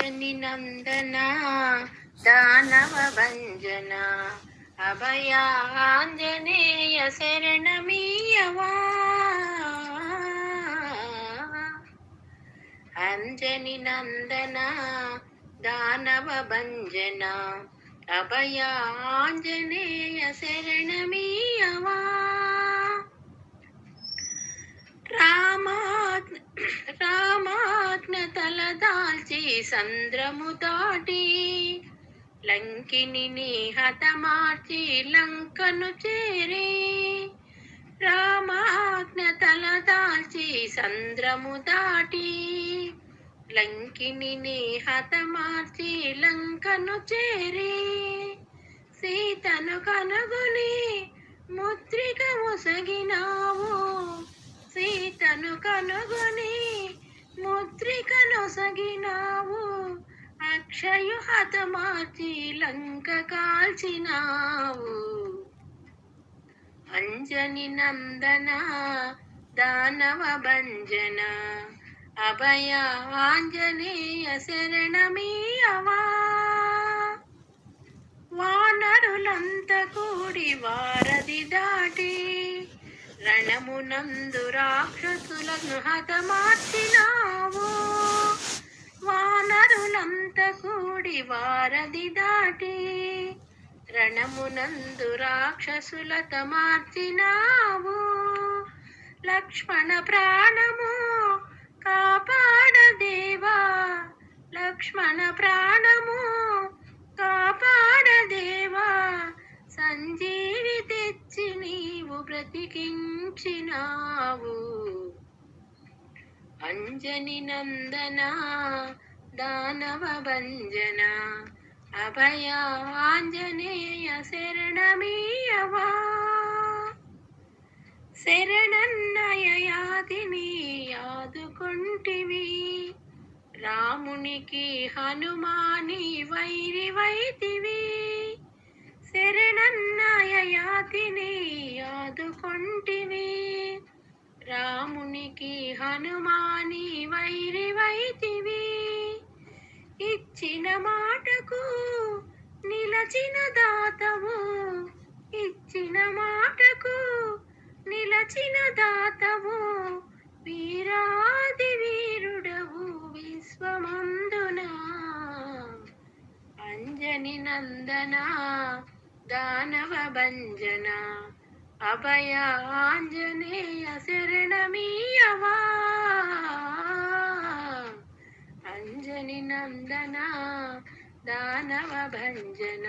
అంజని నందన దానవ భంజన అభయ ఆంజనేయ శరణమీయవా అంజని నందన దానవ భంజన అభయ ఆంజనేయ శరణమీయవా రామాజ్ఞ రామాజ్ఞ దాల్చి సంద్రము దాటి లంకిని హతమార్చి లంకను చేరి రామాజ్ఞ తల దాల్చి సంద్రము దాటి లంకిని హతమార్చి లంకను చేరి సీతను కనుగొని ముద్రిక ముసగినావు. సీతను కనుగొని ముద్ర నొసగినావు అక్షయు హతమార్చి లంక కాల్చినావు. అంజని నందన దానవ భంజన అభయ ఆంజనేయ శరణమీయవా వానరులంత కూడి వారధి దాటి రణమునందు రాక్షసులను హతమార్చి కూడి వారధి దాటి రణమునందు రాక్షసులత మార్చినావు. లక్ష్మణ ప్రాణము కాపాడదేవా లక్ష్మణ ప్రాణము కాపాడదేవా సంజీవి తెచ్చి నీవు బ్రతికించినావు. అంజని నందన దానవ భంజన అభయ ఆంజనేయ శరణమీయవా. శరణన్నయయాదిని ఆదుకుంటివి రామునికి హనుమాని వైరి వైతివి. శరణన్నయయాదిని ఆదుకుంటివి రామునికి హనుమాని వైరి వైతివి. ఇచ్చిన మాటకు నిలచిన దాతవు ఇచ్చిన మాటకు నిలచిన దాతవు వీరాది వీరుడవు విశ్వమందున. అంజని నందన దానవ భంజన అభయాంజనే ఆంజనేయ శరణమీయవా అంజని నందన దానవ భంజన